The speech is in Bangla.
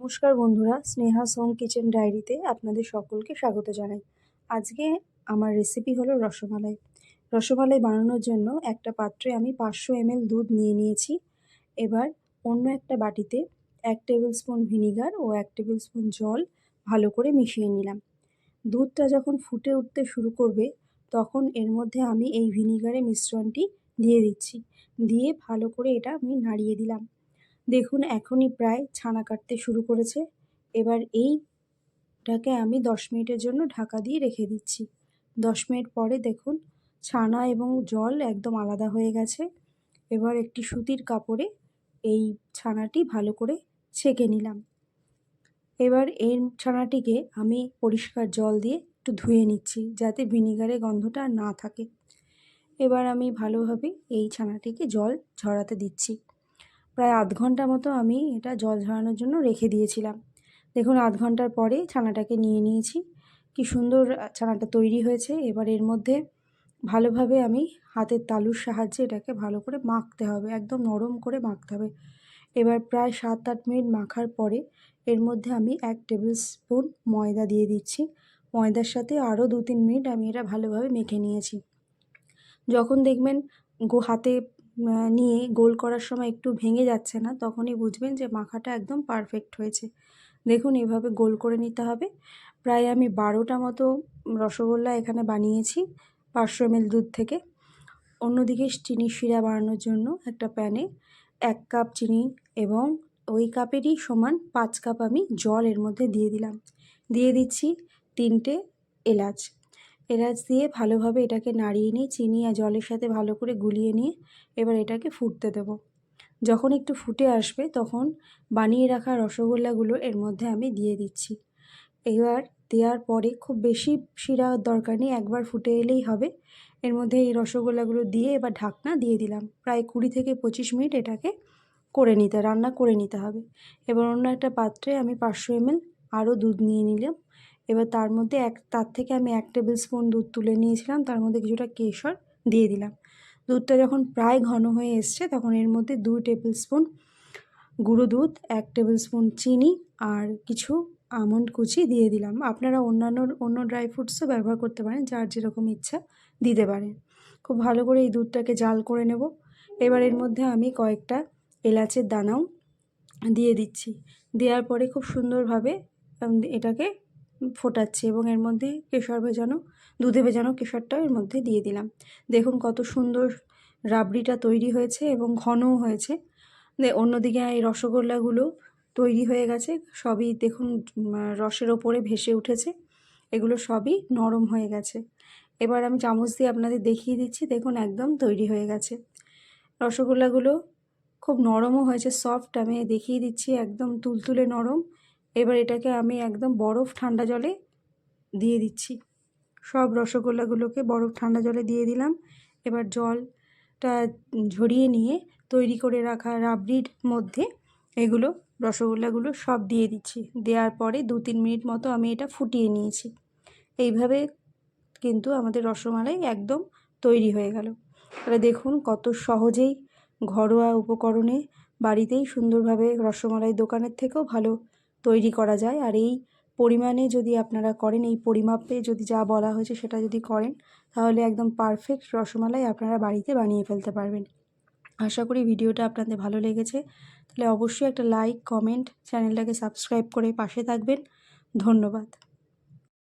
নমস্কার বন্ধুরা, স্নেহা সোম কিচেন ডায়েরিতে আপনাদের সকলকে স্বাগত জানাই। আজকে আমার রেসিপি হলো রসমালাই। রসমালাই বানানোর জন্য একটা পাত্রে আমি পাঁচশো এমএল দুধ নিয়ে নিয়েছি। এবার অন্য একটা বাটিতে এক টেবিল স্পুন ভিনিগার ও এক টেবিল স্পুন জল ভালো করে মিশিয়ে নিলাম। দুধটা যখন ফুটে উঠতে শুরু করবে, তখন এর মধ্যে আমি এই ভিনিগারের মিশ্রণটি দিয়ে দিচ্ছি। দিয়ে ভালো করে এটা আমি নাড়িয়ে দিলাম। দেখুন, এখনই প্রায় ছানা কাটতে শুরু করেছে। এবার এইটাকে আমি দশ মিনিটের জন্য ঢাকা দিয়ে রেখে দিচ্ছি। দশ মিনিট পরে দেখুন, ছানা এবং জল একদম আলাদা হয়ে গেছে। এবার একটি সুতির কাপড়ে এই ছানাটি ভালো করে ছেঁকে নিলাম। এবার এই ছানাটিকে আমি পরিষ্কার জল দিয়ে একটু ধুয়ে নিচ্ছি, যাতে ভিনিগারের গন্ধটা না থাকে। এবার আমি ভালোভাবে এই ছানাটিকে জল ঝরাতে দিচ্ছি। প্রায় আধ ঘণ্টা মতো আমি এটা জল ঝরানোর জন্য রেখে দিয়েছিলাম। দেখুন, আধ ঘণ্টার পরে ছানাটাকে নিয়ে নিয়েছি। কি সুন্দর ছানাটা তৈরি হয়েছে। এবার এর মধ্যে ভালোভাবে আমি হাতের তালুর সাহায্যে এটাকে ভালো করে মাখতে হবে। একদম নরম করে মাখতে হবে। এবার প্রায় সাত আট মিনিট মাখার পরে এর মধ্যে আমি এক টেবিল স্পুন ময়দা দিয়ে দিচ্ছি। ময়দার সাথে আরও দু তিন মিনিট আমি এটা ভালোভাবে মেখে নিয়েছি। যখন দেখবেন গো, হাতে নিয়ে গোল করার সময় একটু ভেঙে যাচ্ছে না, তখনই বুঝবেন যে মাখাটা একদম পারফেক্ট হয়েছে। দেখুন এভাবে গোল করে নিতে হবে। প্রায় আমি বারোটা মতো রসগোল্লা এখানে বানিয়েছি পাঁচশো এমএল দুধ থেকে। অন্যদিকে চিনি শিরা বানানোর জন্য একটা প্যানে এক কাপ চিনি এবং ওই কাপেরই সমান পাঁচ কাপ আমি জল এর মধ্যে দিয়ে দিলাম। দিয়ে দিচ্ছি তিনটে এলাচ। এলাচ দিয়ে ভালোভাবে এটাকে নাড়িয়ে নিয়ে, চিনি আর জলের সাথে ভালো করে গুলিয়ে নিয়ে এবার এটাকে ফুটতে দেব। যখন একটু ফুটে আসবে, তখন বানিয়ে রাখা রসগোল্লাগুলো এর মধ্যে আমি দিয়ে দিচ্ছি। এবার দেওয়ার পরে খুব বেশি শিরা দরকার নেই, একবার ফুটে এলেই হবে। এর মধ্যে এই রসগোল্লাগুলো দিয়ে এবার ঢাকনা দিয়ে দিলাম। প্রায় কুড়ি থেকে পঁচিশ মিনিট এটাকে করে নিতে, রান্না করে নিতে হবে। এবার অন্য একটা পাত্রে আমি পাঁচশো এমএল আরও দুধ নিয়ে নিলাম। এবার তার মধ্যে এক, তার থেকে আমি এক টেবিল স্পুন দুধ তুলে নিয়েছিলাম, তার মধ্যে কিছুটা কেশর দিয়ে দিলাম। দুধটা যখন প্রায় ঘন হয়ে এসছে, তখন এর মধ্যে দুই টেবিল স্পুন গুঁড়ো দুধ, এক টেবিল স্পুন চিনি আর কিছু আমন্ড কুচি দিয়ে দিলাম। আপনারা অন্যান্য, অন্য ড্রাই ফ্রুটসও ব্যবহার করতে পারেন, যার যেরকম ইচ্ছা দিতে পারেন। খুব ভালো করে এই দুধটাকে জাল করে নেব। এবার এর মধ্যে আমি কয়েকটা এলাচের দানাও দিয়ে দিচ্ছি। দেওয়ার পরে খুব সুন্দরভাবে এটাকে ফোটাচ্ছি এবং এর মধ্যে কেশর ভেজানো দুধে ভেজানো কেশরটাও এর মধ্যে দিয়ে দিলাম। দেখুন কত সুন্দর রাবড়িটা তৈরি হয়েছে এবং ঘনও হয়েছে। অন্যদিকে এই রসগোল্লাগুলো তৈরি হয়ে গেছে, সবই দেখুন রসের ওপরে ভেসে উঠেছে। এগুলো সবই নরম হয়ে গেছে। এবার আমি চামচ দিয়ে আপনাদের দেখিয়ে দিচ্ছি, দেখুন একদম তৈরি হয়ে গেছে। রসগোল্লাগুলো খুব নরমও হয়েছে সফট আমি দেখিয়ে দিচ্ছি, একদম তুলতুলে নরম। এবার এটাকে আমি একদম বরফ ঠান্ডা জলে দিয়ে দিচ্ছি। সব রসগোল্লাগুলোকে বরফ ঠান্ডা জলে দিয়ে দিলাম। এবার জলটা ঝরিয়ে নিয়ে তৈরি করে রাখা রাবড়ির মধ্যে এগুলো, রসগোল্লাগুলো সব দিয়ে দিচ্ছি। দেওয়ার পরে দু তিন মিনিট মতো আমি এটা ফুটিয়ে নিয়েছি। এইভাবে কিন্তু আমাদের রসমালাই একদম তৈরি হয়ে গেল। তাহলে দেখুন কত সহজেই ঘরোয়া উপকরণে বাড়িতেই সুন্দরভাবে রসমালাই দোকানের থেকেও ভালো তৈরি করা যায়। আর এই পরিমাণে যদি আপনারা করেন, এই পরিমাপে যদি যা বলা হয়েছে সেটা যদি করেন, তাহলে একদম পারফেক্ট রসমালাই আপনারা বাড়িতে বানিয়ে ফেলতে পারবেন। আশা করি ভিডিওটা আপনাদের ভালো লেগেছে। তাহলে অবশ্যই একটা লাইক কমেন্ট চ্যানেলটাকে সাবস্ক্রাইব করে পাশে থাকবেন। ধন্যবাদ।